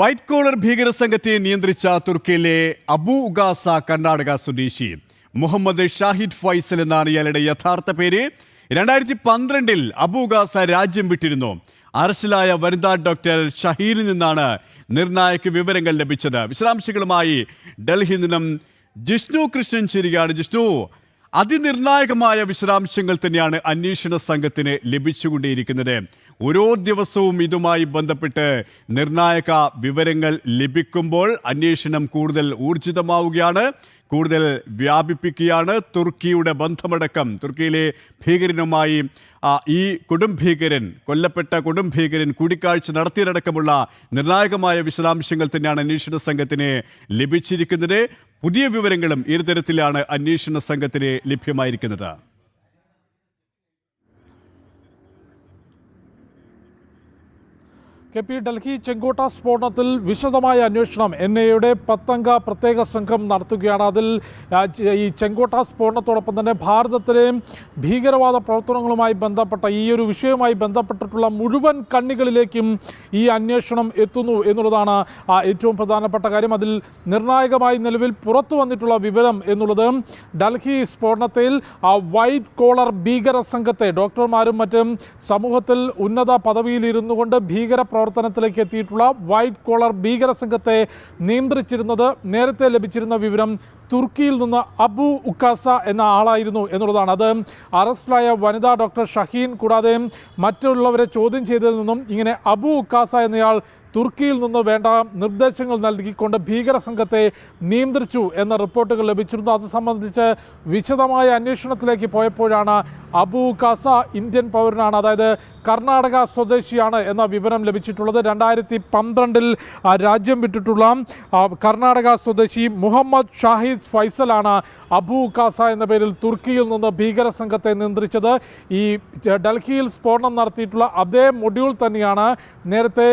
White collar ഭീകര സംഘത്തെ നിയന്ത്രിച്ച തുർക്കിയിലെ അബു ഉഗാസ കർണാടക സ്വദേശി മുഹമ്മദ് ഷാഹിദ് ഫൈസൽ എന്നാണ് ഇയാളുടെ യഥാർത്ഥ പേര് രണ്ടായിരത്തി പന്ത്രണ്ടിൽ അബു ഉഗാസ രാജ്യം വിട്ടിരുന്നു. അറസ്റ്റിലായ വനിതാ ഡോക്ടർ ഷഹീലിൽ നിന്നാണ് നിർണായക വിവരങ്ങൾ ലഭിച്ചത്. വിശദാംശങ്ങളുമായി ഡൽഹിയിൽ നിന്നും ജിഷ്ണു കൃഷ്ണൻ ചേരുകയാണ്. ജിഷ്ണു അതിനിർണായകമായ വിശദാംശങ്ങൾ തന്നെയാണ് അന്വേഷണ സംഘത്തിന് ലഭിച്ചുകൊണ്ടേയിരിക്കുന്നത്. ഓരോ ദിവസവും ഇതുമായി ബന്ധപ്പെട്ട് നിർണായക വിവരങ്ങൾ ലഭിക്കുമ്പോൾ അന്വേഷണം കൂടുതൽ ഊർജിതമാവുകയാണ് കൂടുതൽ വ്യാപിപ്പിക്കുകയാണ്. തുർക്കിയുടെ ബന്ധമടക്കം തുർക്കിയിലെ ഭീകരനുമായി ഈ ഈ കൊടുംഭീകരൻ കൊല്ലപ്പെട്ട കൊടുംഭീകരൻ കൂടിക്കാഴ്ച നടത്തിയതടക്കമുള്ള നിർണായകമായ വിശദാംശങ്ങൾ തന്നെയാണ് അന്വേഷണ സംഘത്തിന് ലഭിച്ചിരിക്കുന്നത്. പുതിയ വിവരങ്ങളും ഈ തരത്തിലാണ് അന്വേഷണ സംഘത്തിന് ലഭ്യമായിരിക്കുന്നത്. കെ പി ഡൽഹി ചെങ്കോട്ട സ്ഫോടനത്തിൽ വിശദമായ അന്വേഷണം എൻ ഐയുടെ പത്തംഗ പ്രത്യേക സംഘം നടത്തുകയാണ്. അതിൽ ഈ ചെങ്കോട്ട സ്ഫോടനത്തോടൊപ്പം തന്നെ ഭാരതത്തിലെ ഭീകരവാദ പ്രവർത്തനങ്ങളുമായി ബന്ധപ്പെട്ട ഈ ഒരു വിഷയവുമായി ബന്ധപ്പെട്ടിട്ടുള്ള മുഴുവൻ കണ്ണികളിലേക്കും ഈ അന്വേഷണം എത്തുന്നു എന്നുള്ളതാണ് ഏറ്റവും പ്രധാനപ്പെട്ട കാര്യം. അതിൽ നിർണായകമായി നിലവിൽ പുറത്തു വന്നിട്ടുള്ള വിവരം എന്നുള്ളത് ഡൽഹി സ്ഫോടനത്തിൽ വൈറ്റ് കോളർ ഭീകര സംഘത്തെ ഡോക്ടർമാരും മറ്റും സമൂഹത്തിൽ ഉന്നത പദവിയിൽ ഇരുന്നു കൊണ്ട് ഭീകര പ്രവർത്തനത്തിലേക്ക് എത്തിയിട്ടുള്ള വൈറ്റ് കോളർ ഭീകര സംഘത്തെ നിയന്ത്രിച്ചിരുന്നത് നേരത്തെ ലഭിച്ചിരുന്ന വിവരം തുർക്കിയിൽ നിന്ന് അബു ഉക്കാസ എന്ന ആളായിരുന്നു എന്നുള്ളതാണ്. അത് അറസ്റ്റിലായ വനിതാ ഡോക്ടർ ഷഹീൻ കൂടാതെ മറ്റുള്ളവരെ ചോദ്യം ചെയ്തതിൽ നിന്നും ഇങ്ങനെ അബു ഉക്കാസ എന്നയാൾ തുർക്കിയിൽ നിന്ന് വേണ്ട നിർദ്ദേശങ്ങൾ നൽകിക്കൊണ്ട് ഭീകര സംഘത്തെ നിയന്ത്രിച്ചു എന്ന റിപ്പോർട്ടുകൾ ലഭിച്ചിരുന്നു. അത് സംബന്ധിച്ച് വിശദമായ അന്വേഷണത്തിലേക്ക് പോയപ്പോഴാണ് അബു കാസ ഇന്ത്യൻ പൗരനാണ് അതായത് കർണാടക സ്വദേശിയാണ് എന്ന വിവരം ലഭിച്ചിട്ടുള്ളത്. രണ്ടായിരത്തി പന്ത്രണ്ടിൽ രാജ്യം വിട്ടിട്ടുള്ള കർണാടക സ്വദേശി മുഹമ്മദ് ഷാഹിദ് ഫൈസലാണ് അബു കാസ എന്ന പേരിൽ തുർക്കിയിൽ നിന്ന് ഭീകര സംഘത്തെ നിയന്ത്രിച്ചത്. ഈ ഡൽഹിയിൽ സ്ഫോടനം നടത്തിയിട്ടുള്ള അതേ മൊഡ്യൂൾ തന്നെയാണ് നേരത്തെ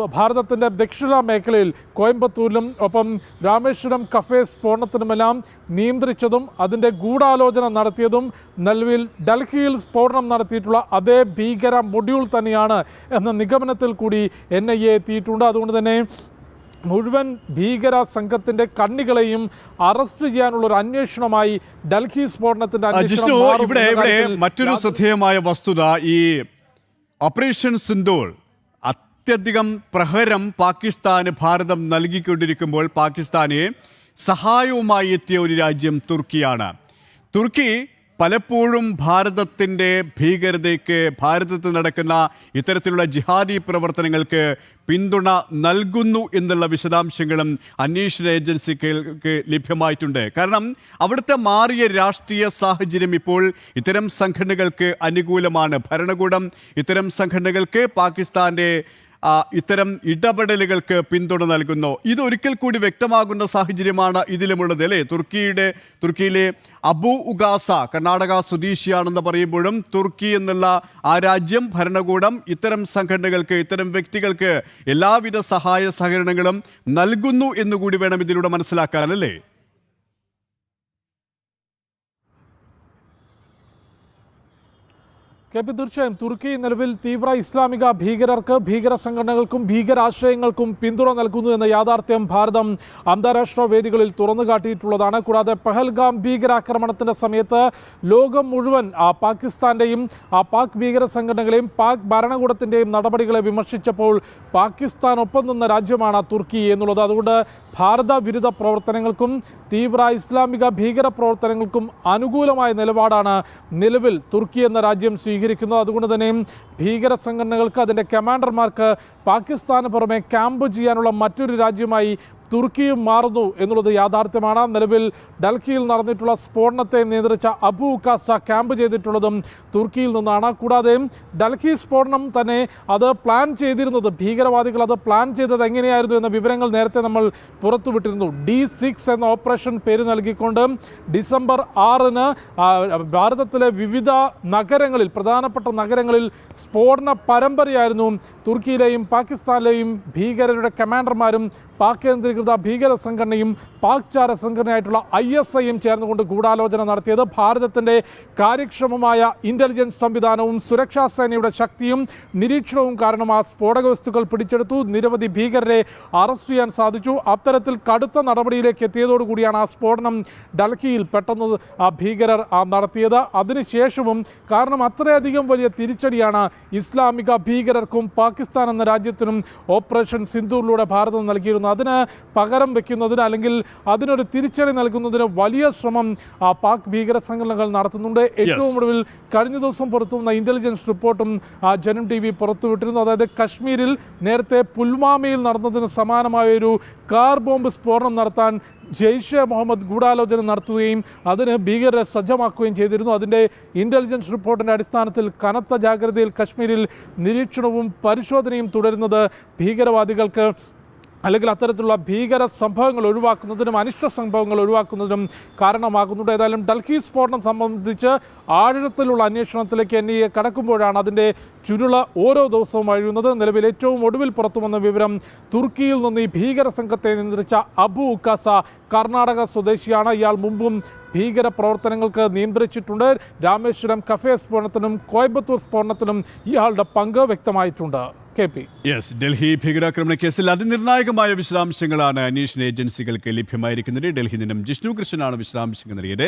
ആ, ഭ- ഭാരതത്തിന്റെ ദക്ഷിണ മേഖലയിൽ കോയമ്പത്തൂരിലും ഒപ്പം രാമേശ്വരം കഫേ സ്ഫോടനത്തിനുമെല്ലാം നിയന്ത്രിച്ചതും അതിന്റെ ഗൂഢാലോചന നടത്തിയതും നിലവിൽ ഡൽഹിയിൽ സ്ഫോടനം നടത്തിയിട്ടുള്ള അതേ ഭീകര മൊഡ്യൂൾ തന്നെയാണ് എന്ന നിഗമനത്തിൽ കൂടി എൻ ഐ എ എത്തിയിട്ടുണ്ട്. അതുകൊണ്ട് തന്നെ മുഴുവൻ ഭീകര സംഘത്തിന്റെ കണ്ണികളെയും അറസ്റ്റ് ചെയ്യാനുള്ള ഒരു അന്വേഷണമായി ഡൽഹി സ്ഫോടനത്തിന്റെ അന്വേഷണം ഇവിടെ മറ്റൊരു ശ്രദ്ധേയമായ വസ്തുത ഈ ഓപ്പറേഷൻ സിന്ദൂർ അത്യധികം പ്രഹരം പാകിസ്ഥാന് ഭാരതം നൽകിക്കൊണ്ടിരിക്കുമ്പോൾ പാകിസ്ഥാനെ സഹായവുമായി എത്തിയ ഒരു രാജ്യം തുർക്കിയാണ്. തുർക്കി പലപ്പോഴും ഭാരതത്തിന്റെ ഭീകരതയ്ക്ക് ഭാരതത്തിൽ നടക്കുന്ന ഇത്തരത്തിലുള്ള ജിഹാദി പ്രവർത്തനങ്ങൾക്ക് പിന്തുണ നൽകുന്നു എന്നുള്ള വിശദാംശങ്ങളും അന്വേഷണ ഏജൻസികൾക്ക് ലഭ്യമായിട്ടുണ്ട്. കാരണം അവിടുത്തെ മാറിയ രാഷ്ട്രീയ സാഹചര്യം ഇപ്പോൾ ഇത്തരം സംഘടനകൾക്ക് അനുകൂലമാണ്. ഭരണകൂടം ഇത്തരം സംഘടനകൾക്ക് പാകിസ്ഥാന്റെ ആ, ഇത്തരം ഇടപെടലുകൾക്ക് പിന്തുണ നൽകുന്നു. ഇത് ഒരിക്കൽ കൂടി വ്യക്തമാകുന്ന സാഹചര്യമാണ് ഇതിലുമുള്ളത് അല്ലേ? തുർക്കിയുടെ തുർക്കിയിലെ അബു ഉഗാസ കർണാടക സ്വദേശിയാണെന്ന് പറയുമ്പോഴും തുർക്കി എന്നുള്ള ആ രാജ്യം ഭരണകൂടം ഇത്തരം സംഘടനകൾക്ക് ഇത്തരം വ്യക്തികൾക്ക് എല്ലാവിധ സഹായ സഹകരണങ്ങളും നൽകുന്നു എന്നുകൂടി വേണം ഇതിലൂടെ മനസ്സിലാക്കാൻ അല്ലേ? കെ പി തീർച്ചയായും തുർക്കി നിലവിൽ തീവ്ര ഇസ്ലാമിക ഭീകരർക്ക് ഭീകര സംഘടനകൾക്കും ഭീകരാശയങ്ങൾക്കും പിന്തുണ നൽകുന്നു എന്ന യാഥാർത്ഥ്യം ഭാരതം അന്താരാഷ്ട്ര വേദികളിൽ തുറന്നു കാട്ടിയിട്ടുള്ളതാണ്. കൂടാതെ പഹൽഗാം ഭീകരാക്രമണത്തിന്റെ സമയത്ത് ലോകം മുഴുവൻ ആ പാകിസ്ഥാന്റെയും ആ പാക് ഭീകര സംഘടനകളെയും പാക് ഭരണകൂടത്തിന്റെയും നടപടികളെ വിമർശിച്ചപ്പോൾ പാകിസ്ഥാൻ ഒപ്പം നിന്ന രാജ്യമാണ് തുർക്കി എന്നുള്ളത്. അതുകൊണ്ട് ഭാരത വിരുദ്ധ പ്രവർത്തനങ്ങൾക്കും തീവ്ര ഇസ്ലാമിക ഭീകര പ്രവർത്തനങ്ങൾക്കും അനുകൂലമായ നിലപാടാണ് നിലവിൽ തുർക്കി എന്ന രാജ്യം സ്വീകരിക്കുന്നത്. അതുകൊണ്ട് തന്നെ ഭീകര സംഘടനകൾക്ക് അതിന്റെ കമാൻഡർമാർക്ക് പാകിസ്ഥാന് പുറമെ ക്യാമ്പ് ചെയ്യാനുള്ള മറ്റൊരു രാജ്യമായി തുർക്കിയും മാറുന്നു എന്നുള്ളത് യാഥാർത്ഥ്യമാണ്. നിലവിൽ ഡൽഹിയിൽ നടന്നിട്ടുള്ള സ്ഫോടനത്തെ നിയന്ത്രിച്ച അബു കാസ ക്യാമ്പ് ചെയ്തിട്ടുള്ളതും തുർക്കിയിൽ നിന്നാണ്. കൂടാതെ ഡൽഹി സ്ഫോടനം തന്നെ അത് പ്ലാൻ ചെയ്തിരുന്നത് ഭീകരവാദികൾ അത് പ്ലാൻ ചെയ്തത് എങ്ങനെയായിരുന്നു എന്ന വിവരങ്ങൾ നേരത്തെ നമ്മൾ പുറത്തുവിട്ടിരുന്നു. ഡി സിക്സ് എന്ന ഓപ്പറേഷൻ പേര് നൽകിക്കൊണ്ട് ഡിസംബർ ആറിന് ഭാരതത്തിലെ വിവിധ നഗരങ്ങളിൽ പ്രധാനപ്പെട്ട നഗരങ്ങളിൽ സ്ഫോടന പരമ്പരയായിരുന്നു. തുർക്കിയിലെയും പാകിസ്ഥാനിലെയും ഭീകരരുടെ കമാൻഡർമാരും പാക് കേന്ദ്രീകൃത ഭീകര സംഘടനയും പാക് ചാര സംഘടനയായിട്ടുള്ള ഐ എസ് ഐയും ചേർന്നുകൊണ്ട് ഗൂഢാലോചന നടത്തിയത് ഭാരതത്തിന്റെ കാര്യക്ഷമമായ ഇന്റലിജൻസ് സംവിധാനവും സുരക്ഷാ സേനയുടെ ശക്തിയും നിരീക്ഷണവും കാരണം ആ സ്ഫോടക വസ്തുക്കൾ പിടിച്ചെടുത്തു. നിരവധി ഭീകരരെ അറസ്റ്റ് ചെയ്യാൻ സാധിച്ചു. അത്തരത്തിൽ കടുത്ത നടപടിയിലേക്ക് എത്തിയതോടുകൂടിയാണ് ആ സ്ഫോടനം ഡൽഹിയിൽ പെട്ടെന്ന് ആ ഭീകരർ നടത്തിയത്. അതിനുശേഷവും കാരണം അത്രയധികം വലിയ തിരിച്ചടിയാണ് ഇസ്ലാമിക ഭീകരർക്കും പാകിസ്ഥാൻ എന്ന രാജ്യത്തിനും ഓപ്പറേഷൻ സിന്ധൂറിലൂടെ ഭാരതം അതിന് പകരം വയ്ക്കുന്നതിന് അല്ലെങ്കിൽ അതിനൊരു തിരിച്ചടി നൽകുന്നതിന് വലിയ ശ്രമം പാക് ഭീകര സംഘടനകൾ നടത്തുന്നുണ്ട് ഏറ്റവും ഒടുവിൽ കഴിഞ്ഞ ദിവസം പുറത്തുവന്ന ഇന്റലിജൻസ് റിപ്പോർട്ടും ജനം ടി വി പുറത്തുവിട്ടിരുന്നു അതായത് കശ്മീരിൽ നേരത്തെ പുൽവാമയിൽ നടന്നതിന് സമാനമായ ഒരു കാർ ബോംബ് സ്ഫോടനം നടത്താൻ ജെയ്ഷെ മുഹമ്മദ് ഗൂഢാലോചന നടത്തുകയും അതിന് ഭീകരരെ സജ്ജമാക്കുകയും ചെയ്തിരുന്നു. അതിന്റെ ഇന്റലിജൻസ് റിപ്പോർട്ടിന്റെ അടിസ്ഥാനത്തിൽ കനത്ത ജാഗ്രതയിൽ കശ്മീരിൽ നിരീക്ഷണവും പരിശോധനയും തുടരുന്നത് ഭീകരവാദികൾക്ക് അല്ലെങ്കിൽ അത്തരത്തിലുള്ള ഭീകര സംഭവങ്ങൾ ഒഴിവാക്കുന്നതിനും അനിഷ്ട സംഭവങ്ങൾ ഒഴിവാക്കുന്നതിനും കാരണമാകുന്നുണ്ട്. ഏതായാലും ഡൽഹി സ്ഫോടനം സംബന്ധിച്ച് ആഴത്തിലുള്ള അന്വേഷണത്തിലേക്ക് എൻ എ കടക്കുമ്പോഴാണ് അതിന്റെ ചുരുള ഓരോ ദിവസവും അഴിയുന്നത്. നിലവിൽ ഏറ്റവും ഒടുവിൽ പുറത്തു വന്ന വിവരം തുർക്കിയിൽ നിന്ന് ഈ ഭീകര സംഘത്തെ നിയന്ത്രിച്ച അബു ഉക്കാസ കർണാടക സ്വദേശിയാണ്. ഇയാൾ മുമ്പും ഭീകര പ്രവർത്തനങ്ങൾക്ക് നിയന്ത്രിച്ചിട്ടുണ്ട്. രാമേശ്വരം കഫേ സ്ഫോടനത്തിനും കോയമ്പത്തൂർ സ്ഫോടനത്തിനും ഇയാളുടെ പങ്ക് വ്യക്തമായിട്ടുണ്ട്. K P. യെസ് ഡൽഹി ഭീകരാക്രമണ കേസിൽ അതിനിർണായകമായ വിശദാംശങ്ങളാണ് അന്വേഷണ ഏജൻസികൾക്ക് ലഭ്യമായിരിക്കുന്നത്. ഡൽഹി നിന്നും ജിഷ്ണു കൃഷ്ണനാണ് വിശദാംശങ്ങൾ നൽകിയത്.